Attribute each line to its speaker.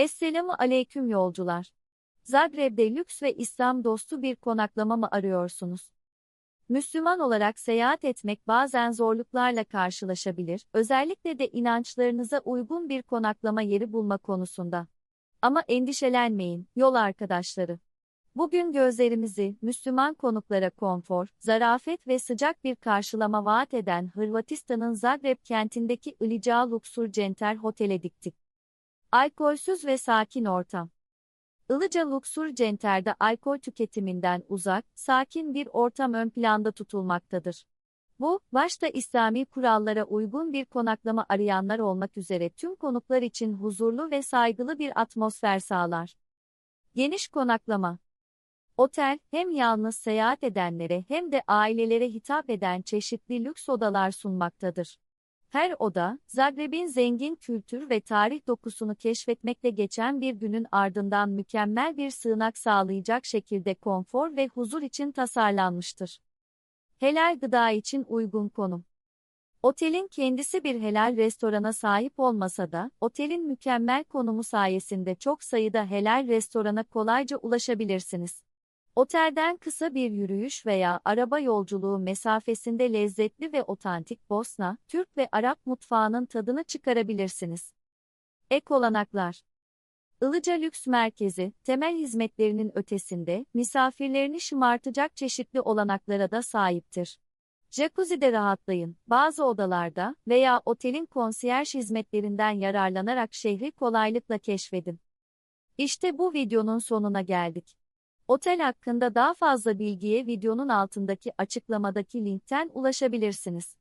Speaker 1: Esselamu aleyküm yolcular. Zagreb'de lüks ve İslam dostu bir konaklama mı arıyorsunuz? Müslüman olarak seyahat etmek bazen zorluklarla karşılaşabilir, özellikle de inançlarınıza uygun bir konaklama yeri bulma konusunda. Ama endişelenmeyin, yol arkadaşları. Bugün gözlerimizi Müslüman konuklara konfor, zarafet ve sıcak bir karşılama vaat eden Hırvatistan'ın Zagreb kentindeki Ilica Luxur Center Hotel'e diktik. Alkolsüz ve sakin ortam. Ilıca Luxur Center'de alkol tüketiminden uzak, sakin bir ortam ön planda tutulmaktadır. Bu, başta İslami kurallara uygun bir konaklama arayanlar olmak üzere tüm konuklar için huzurlu ve saygılı bir atmosfer sağlar. Geniş konaklama. Otel, hem yalnız seyahat edenlere hem de ailelere hitap eden çeşitli lüks odalar sunmaktadır. Her oda, Zagreb'in zengin kültür ve tarih dokusunu keşfetmekle geçen bir günün ardından mükemmel bir sığınak sağlayacak şekilde konfor ve huzur için tasarlanmıştır. Helal gıda için uygun konum. Otelin kendisi bir helal restorana sahip olmasa da, otelin mükemmel konumu sayesinde çok sayıda helal restorana kolayca ulaşabilirsiniz. Otelden kısa bir yürüyüş veya araba yolculuğu mesafesinde lezzetli ve otantik Bosna, Türk ve Arap mutfağının tadını çıkarabilirsiniz. Ek olanaklar Ilıca Lüks Merkezi, temel hizmetlerinin ötesinde, misafirlerini şımartacak çeşitli olanaklara da sahiptir. Jacuzzi'de rahatlayın, bazı odalarda veya otelin konsiyerj hizmetlerinden yararlanarak şehri kolaylıkla keşfedin. İşte bu videonun sonuna geldik. Otel hakkında daha fazla bilgiye videonun altındaki açıklamadaki linkten ulaşabilirsiniz.